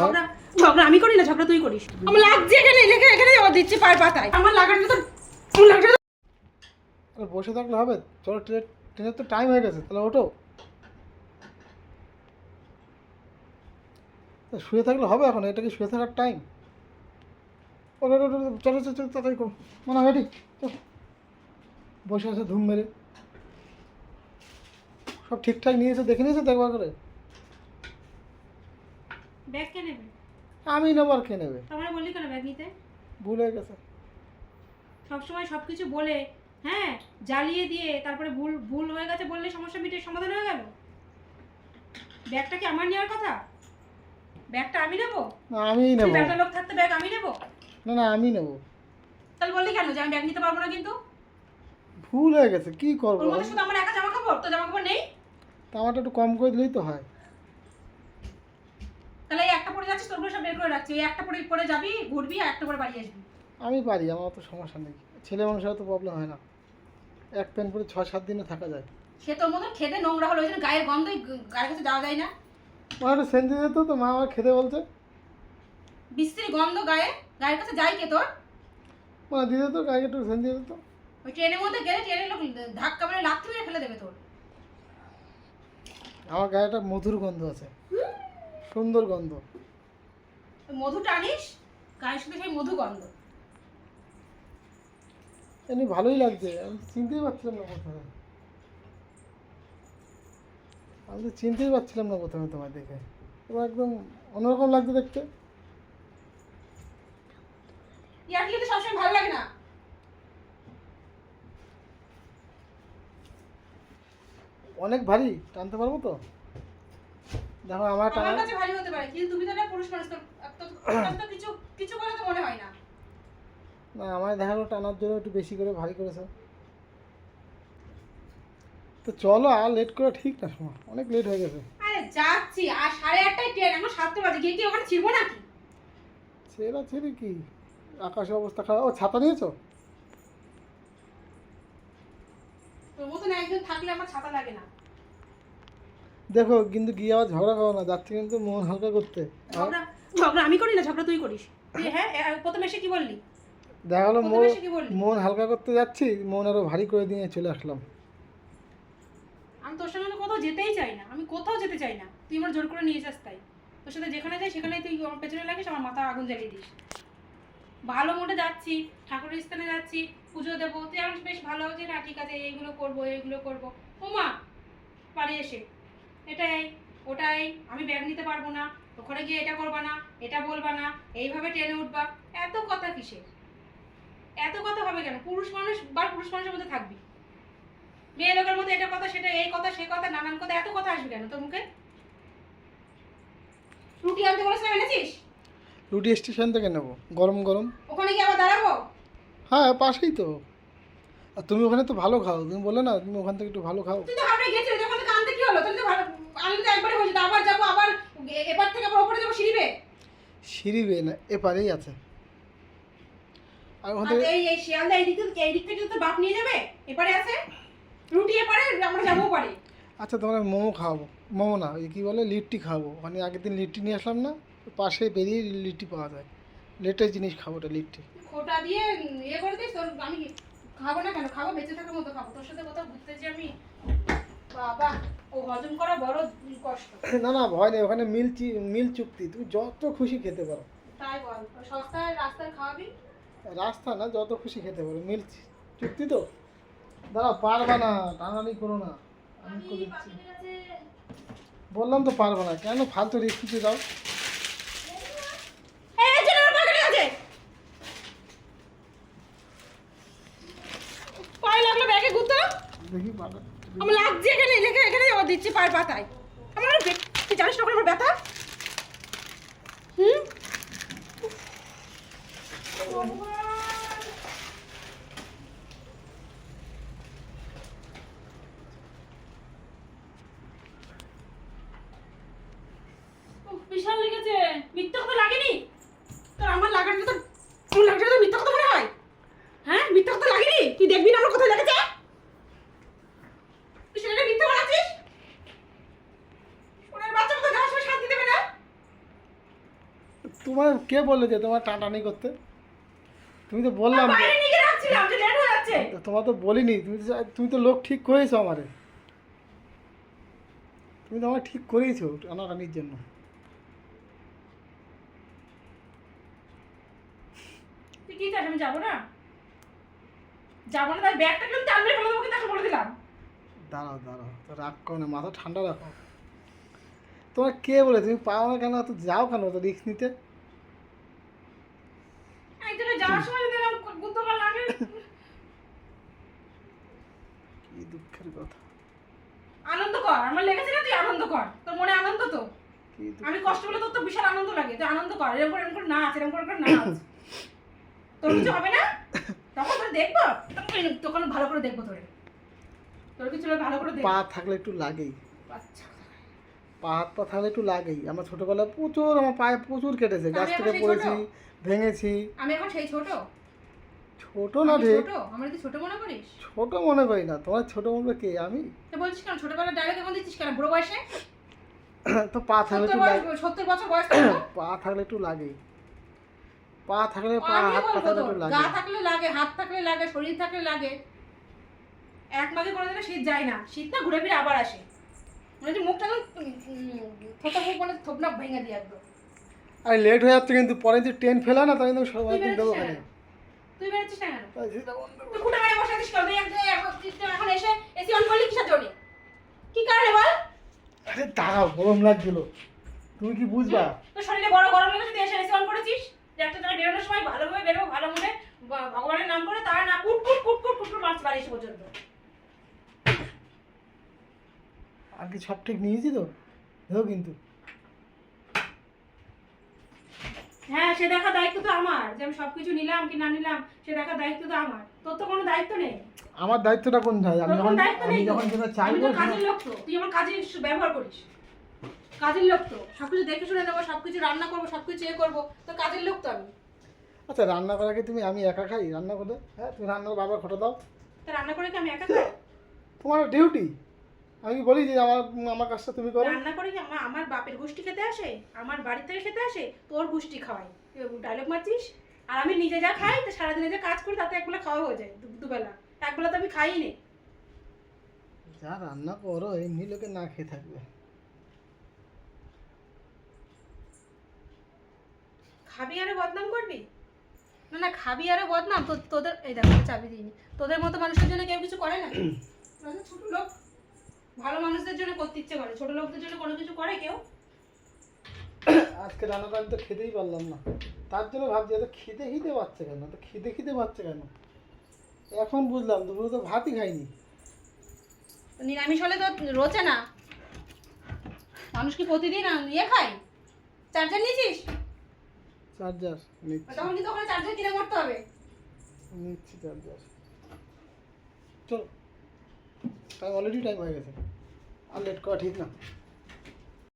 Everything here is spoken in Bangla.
ঝগড়া ঝগড়া আমি করি না ঝগড়া তুই করিস। আমার লাগছে এখানে লেখে এখানে আবার দিচ্ছি পায়ের পাতায়। আমার লাগাটা তো বসে থাকলে হবে? চলো ট্রেন ট্রেনের তো টাইম হয়ে গেছে তাহলে ওঠো। শুয়ে থাকলে হবে এখন এটা কি শুয়ে থাকার টাইম ওঠো, চলো চলো চলো তাড়াতাড়ি করো। মনে রেডি? বসে আছে ধুম মেরে। সব ঠিকঠাক নিয়েছে দেখে নিয়েছে তো একবার করে? ব্যাগ কে নেবে? আমি নেব আর কে নেবে? তোমরা বললি কেন ব্যাগ নিতে? ভুল গেছে। সবসময় সব কিছু বলে হ্যাঁ জ্বালিয়ে দিয়ে তারপরে ভুল ভুল হয়ে গেছে বললে সমস্যা মিটে সমাধান হয়ে গেল? ব্যাগটা কি আমার নেওয়ার কথা? ব্যাগটা আমি নেব? না তুই নেব। ব্যাগটা লোক থাকতে ব্যাগ আমি নেব? না না আমি নেব। তাহলে বললি কেন যে আমি ব্যাগ নিতে পারব না কিন্তু? ভুল হয়ে গেছে কি করব? শুধু আমার একা জামা কাপড় তো জামা কাপড় নেই আমারটা একটু কম করে দিলেই তো হয়। তাহলে এই একটা পরে যাচ্ছিস তোরগুলো সব বের করে রাখছি। এই একটা পরে পরে যাবি ঘুরবি আর একটা পরে বাড়ি আসবি। আমি পারি আমার তো সমস্যা নেই। ছেলে মানুষের তো প্রবলেম হয় না। এক প্যান্ট পরে ছ সাত দিনে থাকা যায়। সে তোর মতন খেতে নোংরা হলো ওই জন্য গায়ের গন্ধই গায়ের কাছে যাওয়া যায় না। একটু সেন্দি দিত তো মা আমার খেতে বলছে। বিশ্রী গন্ধ গায়ে গায়ের কাছে যায় কে তোর? মা দিয়ে দিত গায়ে একটু সেন্দি দিত ওই ট্রেনের মধ্যে গেলে ট্রেনের লোক ধাক্কা মেরে লাথি মেরে ফেলে দেবে তোর। আমার গায়ে একটা মধুর গন্ধ আছে। সুন্দর গন্ধ। মধু টানিস গায়ের সাথে সেই মধু গন্ধ। এমনি ভালোই লাগছে আমি চিনতেই পারছিলাম না প্রথমে আমি তো চিনতেই পারছিলাম না প্রথমে তোমায় দেখে। এবার একদম অন্যরকম লাগছে দেখতে। ইয়ার্কি তো সবসময় ভালো লাগে না। অনেক ভারী টানতে পারব তো? দেখো আমার টানা কাছে ভারী হতে পারে কিন্তু তুমি তো একটা পুরুষ মানুষ তো কিছু কিছু বলে তো মনে হয় না। না আমার দেখা গেলো টানার জন্য একটু বেশি করে ভারী করেছে। তো চলো আর লেট করে ঠিক না সময় অনেক লেট হয়ে গেছে। আরে যাচ্ছি আর সাড়ে আটটায় ট্রেন এখন সাতটা বাজে গিয়ে কি ওখানে ছিড়বো নাকি? ছেড়া ছেড়ে কি? আকাশের অবস্থা খারাপ। ও ছাতা নিয়েছো? তো মতন একজন থাকলে আমার ছাতা লাগে না। দেখো কিন্তু গিয়ে আবার ঝগড়া করো না যাচ্ছে কিন্তু মন হালকা করতে। ঝগড়া ঝগড়া আমি করি না ঝগড়া তুই করিস। তুই হ্যাঁ প্রথমে এসে কি বললি? দেখা গেলো মন মন হালকা করতে যাচ্ছি মন আরও ভারী করে দিয়ে চলে আসলাম। আমি তোর সঙ্গে কোথাও যেতেই চাই না আমি কোথাও যেতে চাই না। তুই আমার জোর করে নিয়ে যাস তাই। তোর সাথে যেখানে যাই সেখানে তুই আমার পেছনে লাগিস আমার মাথা আগুন জ্বালিয়ে দিস। ভালো মোটে যাচ্ছি ঠাকুরের স্থানে যাচ্ছি পুজো দেবো। তুই আমার বেশ ভালো হচ্ছে না ঠিক আছে এইগুলো করব এইগুলো করব। ও মা বাড়ি এসে। এটাই ওটাই আমি ব্যাগ নিতে পারব না ওখানে গিয়ে এটা করবা না এটা বলবা না এইভাবে ট্রেনে উঠবা এত কথা কিসের? এত কথা হবে কেন? পুরুষ মানুষ বা পুরুষ মানুষের মধ্যে থাকবি। মেয়ে লোকের মধ্যে এটা কথা সেটা এই কথা সে কথা নানান কথা এত কথা আসবে কেন তোর মুখে? রুটি আনতে বলেছিলাম এনেছিস? রুটি স্টেশন থেকে নেব গরম গরম। ওখানে গিয়ে আবার দাঁড়াবো? হ্যাঁ পাশেই তো। আর তুমি ওখানে তো ভালো খাও তুমি বলে না তুমি ওখান থেকে একটু ভালো খাও। তুই তো হাবড়ে গেছিলি যখন থেকে আনতে কি হলো? তুই তো ভালো আনতে তো একবারে আবার যাব আবার এ- এপার থেকে আবার ওপরে যাব সিঁড়িবে? সিঁড়ি বেয়ে না এপারেই আছে। আর ওখান থেকে এই এই শিয়ালদা এই দিক থেকে এই দিক থেকে তো বাপ নিয়ে যাবে? এপারে আছে? রুটি এপারে আমরা যাব পারে আচ্ছা তোমার মোমো খাওয়াবো। মোমো না ওই কী বলে? লিট্টি খাওয়াবো। ওখানে আগের দিন লিট্টি নিয়ে আসলাম না পাশে বেরিয়ে লিট্টি পাওয়া যায়। লেটের জিনিস খাব ওটা লিট্টি। খোটা দিয়ে ইয়ে করে দিস তোর আমি খাব না কেন? খাব বেঁচে থাকার মতো খাব। তোর সাথে কোথাও ঘুরতে যে আমি বাবা। ও হজম করা বড় কষ্ট। না না ভয় নেই ওখানে মিল মিল চুক্তি। তুমি যত খুশি খেতে পারো। তাই বল সস্তায় রাস্তায় খাওয়াবি? রাস্তা না যত খুশি খেতে পারো। মিল চুক্তি তো? দাঁড়া পারবা না টানানি করো না। আমি করে দিচ্ছি। বললাম তো পারব না কেন? ফালতু রিস্ক দাও। ব্যাগে গুতো। দেখি আমার লাগছে এখানে লেখে এখানে আবার দিচ্ছি পায়ের পাতায়। আমার তুই জানিস না আমার ব্যথা হুম উফ, বিশাল লেগেছে মিথ্যা কথা লাগেনি তোর আমার লাগাটা তো আমার লাগাটা তো মিথ্যা কথা মনে হয় হ্যাঁ মিথ্যা কথা লাগেনি তুই দেখবি না আমার কোথায় লেগেছে তুই সেটা মিথ্যা বানাচ্ছিস ওনার বাচ্চা কোথায় যাওয়ার সময় শান্তি দেবে না তোমার কে বললে যে তোমার টানাটানি করতে? তুমি তো বললাম তোমার তো বলিনি তুমি তো তুমি তো লোক ঠিক করেছ আমারে। তুমি তো আমার ঠিক করেইছো টানাটানির জন্য। কি চাস আমি যাব না? যাব না তার ব্যাগটা কিন্তু টানবে ফেলে তোমাকে তাকে বলে দিলাম। দাঁড়াও দাঁড়াও তো রাগ করো না মাথা ঠান্ডা রাখো। তোমার কে বলে তুমি পাও না কেন তো যাও কেন তো রিস্ক নিতে এই তোরা যাওয়ার সময় যদি এরকম গুন্তমাল লাগে কি কথা? আনন্দ কর আমার লেগেছে না তুই আনন্দ কর? তোর মনে আনন্দ তো? আমি কষ্ট বলে তোর তো বিশাল আনন্দ লাগে তুই আনন্দ কর এরকম করে এরকম করে নাচ এরকম করে করে নাচ। তোর কিছু হবে না? তখন তোর দেখব তখন ভালো করে দেখব তোরে। তোর কিছু ভালো করে দেখব। পা থাকলে একটু লাগেই। আচ্ছা। পা হাত পা থাকলে একটু লাগেই। আমার ছোটোবেলায় প্রচুর আমার পায়ে প্রচুর কেটেছে গাছ থেকে পড়েছি ভেঙেছি। আমি এখন সেই ছোট? ছোট না রে? ছোট? আমার তুই ছোট মনে করিস? ছোট মনে করি না। তোমার ছোট মনে কে? আমি? তো বলছিস কেন? ছোটবেলায় ডায়লগ এখন দিচ্ছিস কেন? বুড়ো বয়সে? তো পা থাকলে একটু লাগে সত্তর বছর বয়স পা থাকলে একটু লাগে। পা থাকলে পা হাত থাকলে একটু গা লাগে থাকলে লাগে হাত থাকলে লাগে শরীর থাকলে লাগে। এক মাঘে করে দিলে শীত যায় না। শীত না ঘুরে ফিরে আবার আসে। মানে যে মুখটা থোতা মুখ মানে থোপনা ভেঙে দিয়ে একদম। আর লেট হয়ে যাচ্ছে কিন্তু পরে যে ট্রেন ফেলা না তাই কিন্তু সবাই দিন দেবো বেরোচ্ছিস না খালি কেন? তুই বেরোচ্ছিস না কেন? তাই খুঁটে মেরে বসে আছিস কেন? এখন এসে এসি অন করলি কিসের জন্য? কি কারণে বল? আরে দাঁড়াও গরম লাগছিল। তুমি কি বুঝবা? তোর শরীরে বড় গরম লেগেছে তুই এসে এসি অন করেছিস? যে একটা জায়গায় বেরোনোর সময় ভালোভাবে বেরোবো ভালো মনে ভগবানের নাম করে তার না কুট কুট কুট কুট কুট কুট মারছে বাড়ি এসে পর্যন্ত। আর কি সব ঠিক নিয়েছি তো? দেখো কিন্তু হ্যাঁ সে দেখা দায়িত্ব তো আমার যে আমি সবকিছু নিলাম কি না নিলাম সে দেখা দায়িত্ব তো আমার। তোর তো কোনো দায়িত্ব নেই। আমার দায়িত্বটা আমি যখন কোনো দায়িত্ব আমি নেই তো। যখন যেটা আমি চাইব তো কাজের লোক তো। তুই আমার কাজে ব্যবহার করিস। কাজের লোক তো। সবকিছু দেখে শুনে নেব সবকিছু রান্না করব সবকিছু এ করব। তো কাজের লোক তো আমি। আচ্ছা রান্না করাকে তুমি আমি একা খাই? রান্না করে হ্যাঁ তুমি রান্নার বাবা ঘটা দাও। তা রান্না করে কি আমি একা খাই? তোমার ডিউটি? আমি বলি যে আমার আমার কাজটা তুমি করো? রান্না করে কি আমার আমার বাপের গোষ্ঠী খেতে আসে? আমার বাড়ি থেকে খেতে আসে? তোর গোষ্ঠী খাওয়াই ডায়লগ মারছিস? আর আমি নিজে যা খাই তো সারাদিনে যে কাজ করি তাতে একবেলা খাওয়া হয়ে যায় দুবেলা। একবেলা তো আমি খাই নি যা রান্না করো এমনি লোকে না খেয়ে থাকবে। খাবি আরও বদনাম করবি? না না খাবি আরও বদনাম। তো তোদের এই দেখো চাবি দিইনি। তোদের মতো মানুষের জন্য কেউ কিছু করে না? ছোট লোক। ভালো মানুষদের জন্য করতে ইচ্ছে করে ছোট লোকদের জন্য কোনো কিছু করে কেউ? আজকে রান্নাটা আমি তো খেতেই পারলাম না। তার জন্য ভাবছি এত খিদে খিদে পাচ্ছে কেন? তো খিদে খিদে পাচ্ছে কেন? এখন বুঝলাম দুপুরে তো ভাতই খাইনি। নিরামিষ হলে তো রোচে না। মানুষ কি প্রতিদিন ইয়ে খায়? চার্জার নিয়েছিস? চার্জার তখন কিন্তু ওখানে চার্জার কিনে করতে হবে। নিচ্ছি চার্জার। চলো টাইম অলরেডি টাইম হয়ে গেছে। আর লেট করা ঠিক না